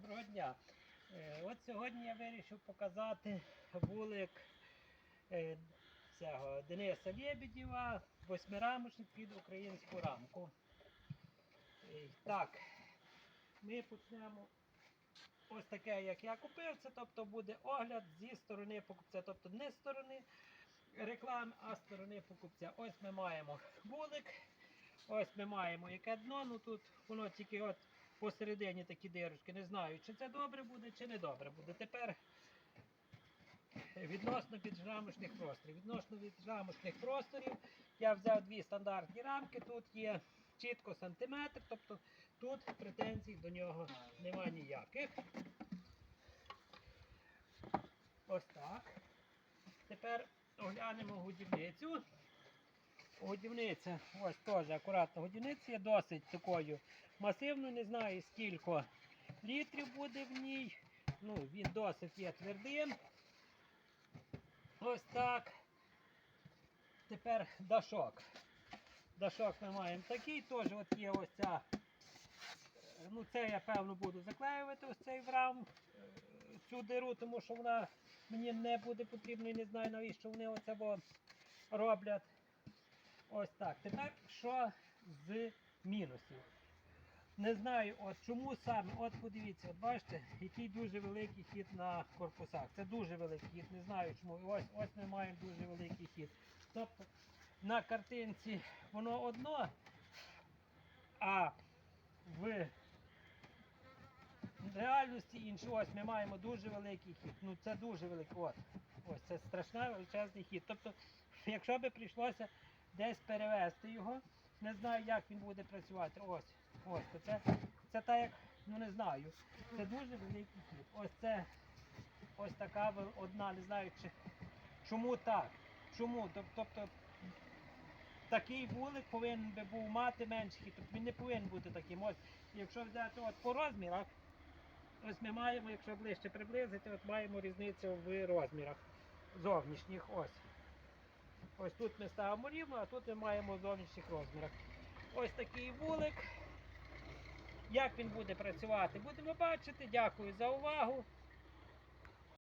Доброго дня. Е, От сьогодні я вирішив показати вулик е, цього Дениса Лєбедєва, восьмирамочник під українську рамку. Е, Так, ми почнемо ось таке, як я купив. Це тобто буде огляд зі сторони покупця, тобто не сторони реклами, а сторони покупця. Ось ми маємо вулик. Ось ми маємо яке дно, ну тут воно тільки от посередині такі дирочки. Не знаю, чи це добре буде, чи не добре буде. Тепер відносно підрамочних просторів. Відносно відрамочних просторів я взяв дві стандартні рамки. Тут є чітко сантиметр, тобто тут претензій до нього нема ніяких. Ось так. Тепер оглянемо годівницю. Годівниця, ось теж акуратно. Годівниця є досить такою масивною, не знаю скільки літрів буде в ній. Ну, він досить є твердим. Ось так. Тепер дашок. Дашок ми маємо такий, теж от є ось ця. Ну, це я певно буду заклеювати ось цей врам, цю диру, тому що вона мені не буде потрібна і не знаю навіщо вони оце роблять. Ось так. Тепер що з мінусів? Не знаю, от чому саме. От подивіться, от бачите, який дуже великий хід на корпусах. Це дуже великий хід, не знаю чому. Ось, ось ми маємо дуже великий хід. Тобто на картинці воно одно, а в реальності інше. Ось ми маємо дуже великий хід. Ну це дуже великий. От. Ось це страшний величезний хід. Тобто, якщо би прийшлося десь перевести його, не знаю, як він буде працювати. Ось, ось, це, це так як, ну не знаю. Це дуже великий хід. Ось це ось така одна, не знаю, чи, чому так. Чому? Тобто такий вулик повинен би був мати менший хід. Тобто він не повинен бути таким. Ось, якщо взяти от по розмірах, ось ми маємо, якщо ближче приблизити, от маємо різницю в розмірах зовнішніх. Ось. Ось тут ми ставимо рівно, а тут ми маємо в зовнішніх розмірах. Ось такий вулик. Як він буде працювати, будемо бачити. Дякую за увагу.